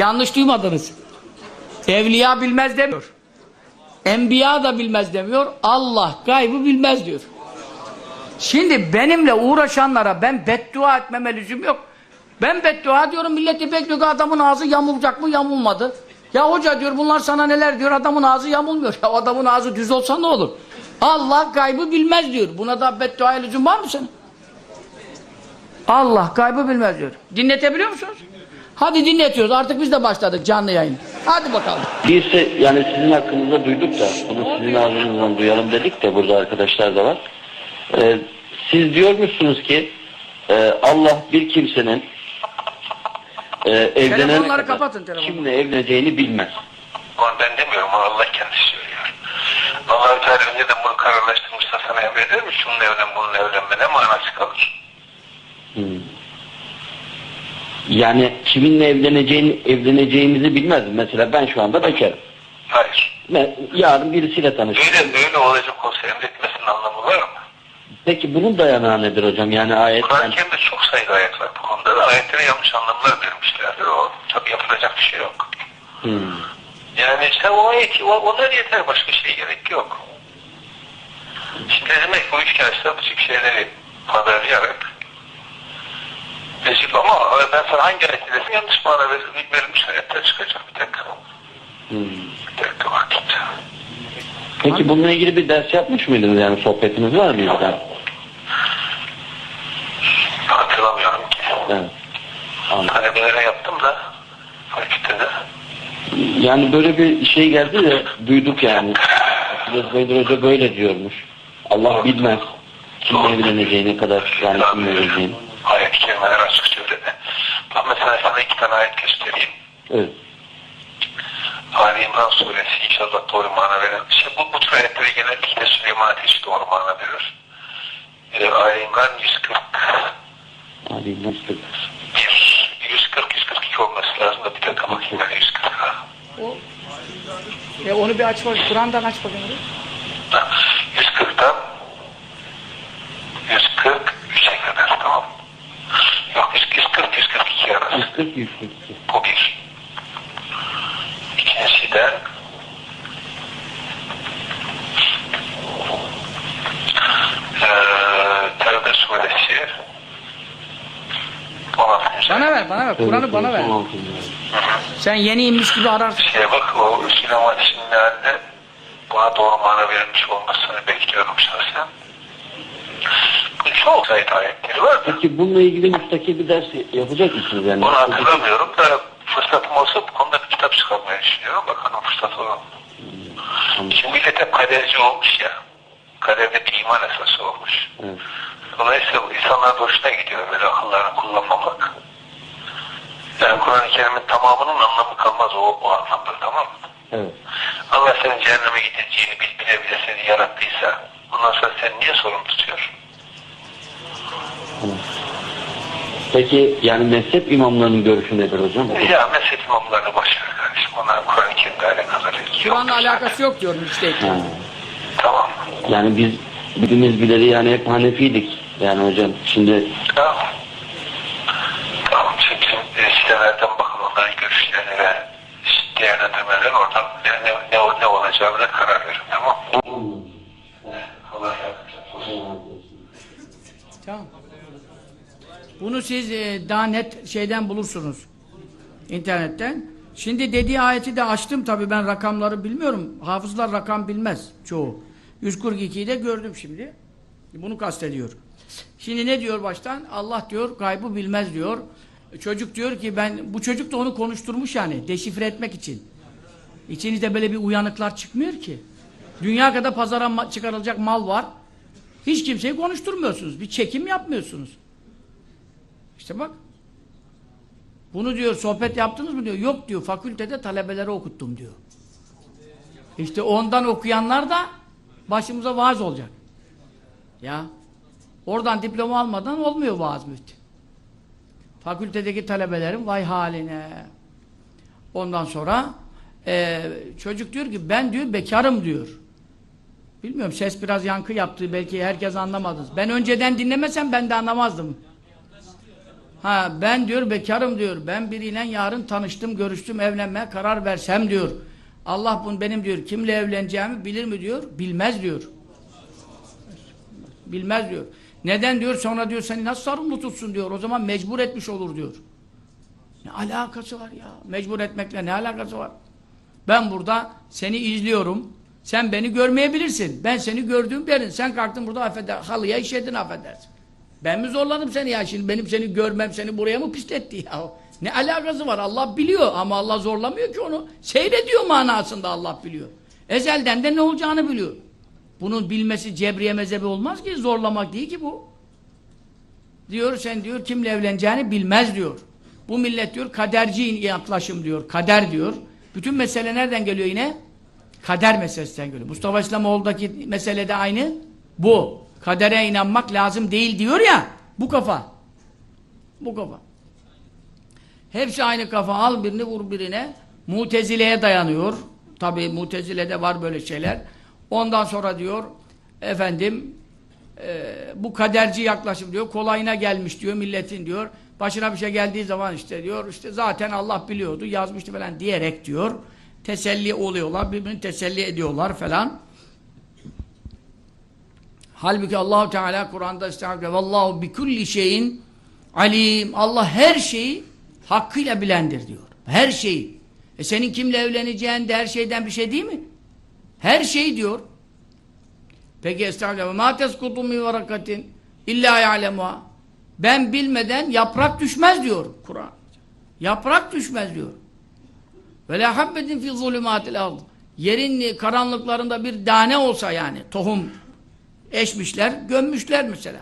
Yanlış duymadınız. Evliya bilmez demiyor. Enbiya da bilmez demiyor. Allah gaybı bilmez diyor. Şimdi benimle uğraşanlara ben beddua etmeme lüzum yok. Ben beddua diyorum milleti bekliyor adamın ağzı yamulacak mı yamulmadı. Ya hoca diyor bunlar sana neler diyor adamın ağzı yamulmuyor. Ya adamın ağzı düz olsa ne olur? Allah gaybı bilmez diyor. Buna da bedduaya lüzum var mı senin? Allah gaybı bilmez diyor. Dinletebiliyor musunuz? Hadi dinletiyoruz. Artık biz de başladık canlı yayın. Hadi bakalım. Biz de yani sizin hakkınızda duyduk da bunu sizin ağzınızdan duyalım dedik de burada arkadaşlar da var. Ee, siz diyormuşsunuz ki e, Allah bir kimsenin e, evlenen Telefonları kapatın, telefonları. kimle evleneceğini bilmez. Ben demiyorum ama Allah kendisi söylüyor. Allah-u Teala önceden bunu kararlaştırmışsa sana emreder mi? Şununla evlen, bununla evlenme ne manası kalır? Hmm. Yani kiminle evleneceğini evleneceğimizi bilmez. Mesela ben şu anda bekarım. Hayır. Ben yarın birisiyle tanışacağım. Öyle, öyle olacak olsa emretmesinin anlamı var mı? Peki bunun dayanağı nedir hocam? Yani ayetten Kur'an-ı Kerim'de çok sayıda ayet var bu konuda da ayetlere yanlış anlamlar vermişlerdir. O tabi yapılacak bir şey yok. Hmm. Yani işte o ayet, onlar yeter başka şey gerek yok. Şimdi demek bu üç kağıtta bu tip şeyleri pazarlayarak Necip ama ben sana hangi ayet dedim yanlış mana verilmiş, ayetler çıkacak bir dakika. Hmm. Bir dakika vakit. Peki bununla ilgili bir ders yapmış mıydınız yani sohbetiniz var mıydı? Yani? Hatırlamıyorum ki. Evet. Talebelere yaptım da fakültede. Yani böyle bir şey geldi de duyduk yani. Abdülaziz'de Hoca böyle diyormuş. Allah bilmez kimle evleneceğine kadar yani kimle evleneceğini. Açık söyledi. Bak mesela sana iki tane ayet göstereyim. Evet. Ali İmran suresi inşallah doğru mana veren. İşte bu, bu tür ayetleri genellikle Süleyman Ateşi doğru mana verir. Ee, Ali İmran 140 Ali nasıl? 140 142 olması lazım da bir dakika bakayım ben 140 ha. O, e onu bir aç bakayım. Kur'an'dan aç bakayım. Ha, 140'dan 143'e kadar tamam. Yok 140 142 arası. 140 142. Bu bir. İkincisi de eee Tevbe suresi 16. Bana ver, bana ver. Kur'an'ı bana ver. Sen yeni inmiş gibi ararsın. Şeye bak o sinema halinde buna doğru mana verilmiş olmasını bekliyorum şahsen. Çok sayıda ayetleri var. Peki bununla ilgili müstakil bir ders yapacak mısınız yani? Onu hatırlamıyorum da fırsatım olsa bu konuda bir kitap çıkarmayı düşünüyorum. Bakalım fırsat olur? Tamam. Şimdi millet hep kaderci olmuş ya. Kaderde bir iman esası olmuş. Evet. Dolayısıyla da hoşuna gidiyor böyle akıllarını kullanmamak. Yani Kur'an-ı Kerim'in tamamının anlamı kalmaz o, o anlamda tamam mı? Evet. Allah senin cehenneme gideceğini bil bile bile seni yarattıysa ondan sonra sen niye sorumlu tutuyor? Tamam. Peki yani mezhep imamlarının görüşü nedir hocam? Ya mezhep imamlarını boş ver kardeşim. Onların Kur'an-ı Kerim'le alakaları yok. Kur'an'la alakası yok diyorum işte. Ha. Tamam. Yani biz bildiğimiz bileli yani hep Hanefiydik. Yani hocam şimdi Tamam. Tamam. Şimdi bizim sitelerden bakın onların görüşlerini ve değerlendirmeleri oradan ne, ne, ne, ne olacağına karar verin. Tamam mı? Allah yardımcınız olsun. Tamam. Bunu siz e, daha net şeyden bulursunuz. İnternetten. Şimdi dediği ayeti de açtım tabi ben rakamları bilmiyorum. Hafızlar rakam bilmez çoğu. 142'yi de gördüm şimdi. Bunu kastediyor. Şimdi ne diyor baştan? Allah diyor gaybı bilmez diyor. Çocuk diyor ki ben bu çocuk da onu konuşturmuş yani deşifre etmek için. İçinizde böyle bir uyanıklar çıkmıyor ki. Dünya kadar pazara çıkarılacak mal var. Hiç kimseyi konuşturmuyorsunuz. Bir çekim yapmıyorsunuz. İşte bak. Bunu diyor sohbet yaptınız mı diyor. Yok diyor fakültede talebelere okuttum diyor. İşte ondan okuyanlar da başımıza vaaz olacak. Ya. Oradan diploma almadan olmuyor vaaz müftü. Fakültedeki talebelerin vay haline. Ondan sonra eee, çocuk diyor ki ben diyor bekarım diyor. Bilmiyorum ses biraz yankı yaptı belki herkes anlamadınız. Ben önceden dinlemesem ben de anlamazdım. Ha ben diyor bekarım diyor. Ben biriyle yarın tanıştım, görüştüm, evlenmeye karar versem diyor. Allah bunu benim diyor kimle evleneceğimi bilir mi diyor? Bilmez diyor. Bilmez diyor. Neden diyor? Sonra diyor seni nasıl sorumlu tutsun diyor. O zaman mecbur etmiş olur diyor. Ne alakası var ya? Mecbur etmekle ne alakası var? Ben burada seni izliyorum. Sen beni görmeyebilirsin. Ben seni gördüğüm derin. Sen kalktın burada affeder, halıya işedin affedersin. Ben mi zorladım seni ya şimdi? Benim seni görmem seni buraya mı pisletti ya? Ne alakası var? Allah biliyor ama Allah zorlamıyor ki onu. Seyrediyor manasında Allah biliyor. Ezelden de ne olacağını biliyor. Bunun bilmesi cebriye mezhebi olmaz ki. Zorlamak değil ki bu. Diyor sen diyor kimle evleneceğini bilmez diyor. Bu millet diyor kaderci yaklaşım diyor. Kader diyor. Bütün mesele nereden geliyor yine? Kader meselesinden geliyor. Mustafa İslamoğlu'daki mesele de aynı. Bu. Kadere inanmak lazım değil diyor ya. Bu kafa. Bu kafa. Hepsi aynı kafa. Al birini vur birine. Mutezile'ye dayanıyor. Tabi Mutezile'de var böyle şeyler. Ondan sonra diyor efendim e, bu kaderci yaklaşım diyor. Kolayına gelmiş diyor milletin diyor. Başına bir şey geldiği zaman işte diyor işte zaten Allah biliyordu yazmıştı falan diyerek diyor. Teselli oluyorlar. Birbirini teselli ediyorlar falan. Halbuki Allahu Teala Kur'an'da estağfirullah vallahu bi kulli şeyin alim. Allah her şeyi hakkıyla bilendir diyor. Her şeyi. E senin kimle evleneceğin de her şeyden bir şey değil mi? Her şey diyor. Peki estağfirullah ma teskutu min varakatin illa ya'lemuha. Ben bilmeden yaprak düşmez diyor Kur'an. Yaprak düşmez diyor. Ve la habbetin fi zulümatil ard. Yerin karanlıklarında bir tane olsa yani tohum eşmişler, gömmüşler mesela.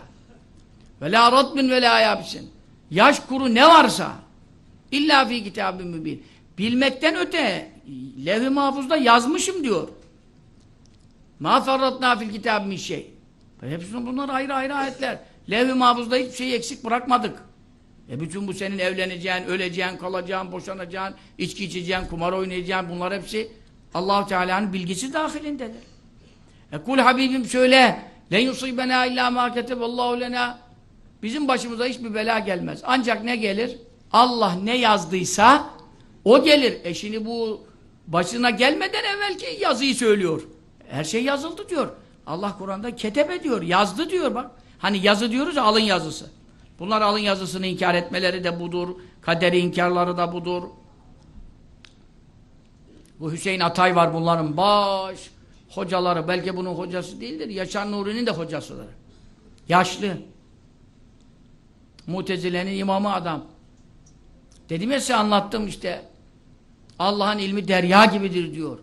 Ve la ratbin ve la yabisin. Yaş kuru ne varsa illa fi kitabın mübin. Bilmekten öte levh-i mahfuzda yazmışım diyor. Ma ferratna fil kitab min şey. Hepsinin bunlar ayrı ayrı ayetler. Levh-i mahfuzda hiçbir şeyi eksik bırakmadık. E bütün bu senin evleneceğin, öleceğin, kalacağın, boşanacağın, içki içeceğin, kumar oynayacağın bunlar hepsi Allahu Teala'nın bilgisi dahilindedir. E kul Habibim söyle len yusibena illa ma keteballahu lena bizim başımıza hiçbir bela gelmez. Ancak ne gelir? Allah ne yazdıysa o gelir. E şimdi bu başına gelmeden evvelki yazıyı söylüyor. Her şey yazıldı diyor. Allah Kur'an'da ketebe diyor, yazdı diyor bak. Hani yazı diyoruz ya alın yazısı. Bunlar alın yazısını inkar etmeleri de budur. Kaderi inkarları da budur. Bu Hüseyin Atay var bunların baş hocaları. Belki bunun hocası değildir. Yaşar Nuri'nin de hocasıdır. Yaşlı. Mutezile'nin imamı adam. Dedim ya size anlattım işte. Allah'ın ilmi derya gibidir diyor.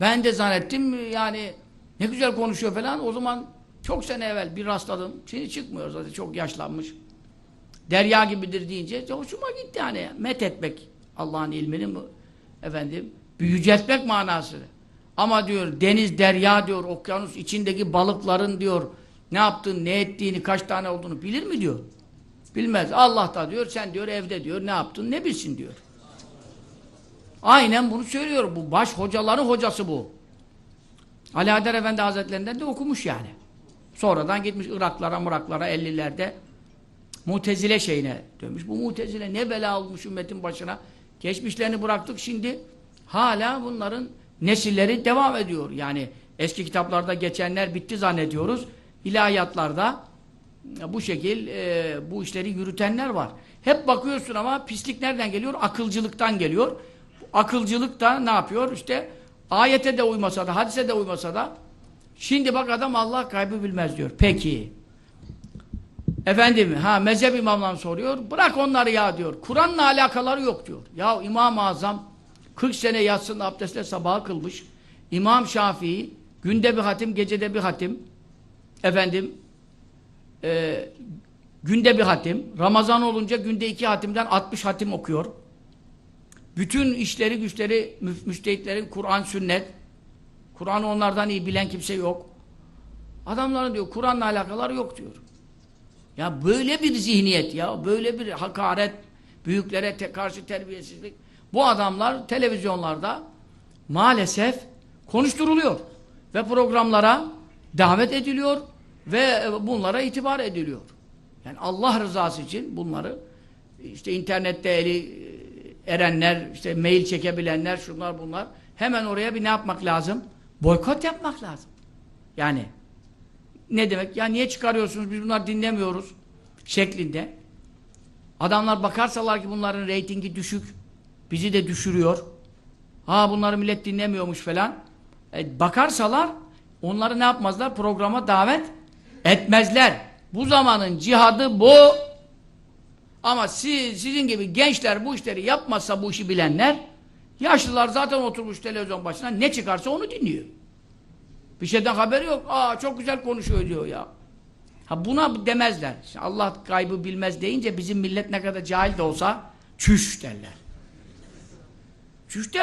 Ben de zannettim yani ne güzel konuşuyor falan. O zaman çok sene evvel bir rastladım. Şimdi çıkmıyor zaten çok yaşlanmış. Derya gibidir deyince hoşuma gitti yani. Met etmek Allah'ın ilmini efendim yüceltmek manası. Ama diyor deniz derya diyor okyanus içindeki balıkların diyor ne yaptığını ne ettiğini kaç tane olduğunu bilir mi diyor. Bilmez. Allah da diyor sen diyor evde diyor ne yaptın ne bilsin diyor. Aynen bunu söylüyor. Bu baş hocaların hocası bu. Ali Haydar Efendi Hazretlerinden de okumuş yani. Sonradan gitmiş Iraklara, Muraklara 50'lerde Mutezile şeyine dönmüş. Bu Mutezile ne bela olmuş ümmetin başına. Geçmişlerini bıraktık şimdi hala bunların nesilleri devam ediyor. Yani eski kitaplarda geçenler bitti zannediyoruz. İlahiyatlarda bu şekil e, bu işleri yürütenler var. Hep bakıyorsun ama pislik nereden geliyor? Akılcılıktan geliyor. Akılcılık da ne yapıyor? İşte ayete de uymasa da, hadise de uymasa da şimdi bak adam Allah kaybı bilmez diyor. Peki. Efendim, ha mezhep imamlarını soruyor. Bırak onları ya diyor. Kur'an'la alakaları yok diyor. Ya İmam-ı Azam 40 sene yatsın abdestle sabaha kılmış. İmam Şafii günde bir hatim, gecede bir hatim. Efendim e, günde bir hatim. Ramazan olunca günde iki hatimden 60 hatim okuyor. Bütün işleri güçleri mü müstehitlerin Kur'an, sünnet. Kur'an'ı onlardan iyi bilen kimse yok. Adamların diyor Kur'an'la alakaları yok diyor. Ya böyle bir zihniyet ya, böyle bir hakaret, büyüklere te karşı terbiyesizlik. Bu adamlar televizyonlarda maalesef konuşturuluyor. Ve programlara davet ediliyor ve bunlara itibar ediliyor. Yani Allah rızası için bunları işte internette eli e, erenler, işte mail çekebilenler, şunlar bunlar hemen oraya bir ne yapmak lazım? Boykot yapmak lazım. Yani ne demek? Ya niye çıkarıyorsunuz? Biz bunları dinlemiyoruz şeklinde. Adamlar bakarsalar ki bunların reytingi düşük, bizi de düşürüyor. Ha bunları millet dinlemiyormuş falan. E, bakarsalar onları ne yapmazlar? Programa davet etmezler. Bu zamanın cihadı bu. Ama siz, sizin gibi gençler bu işleri yapmazsa bu işi bilenler, yaşlılar zaten oturmuş televizyon başına ne çıkarsa onu dinliyor. Bir şeyden haberi yok. Aa çok güzel konuşuyor diyor ya. Ha buna demezler. İşte Allah gaybı bilmez deyince bizim millet ne kadar cahil de olsa çüş derler. Çüş der.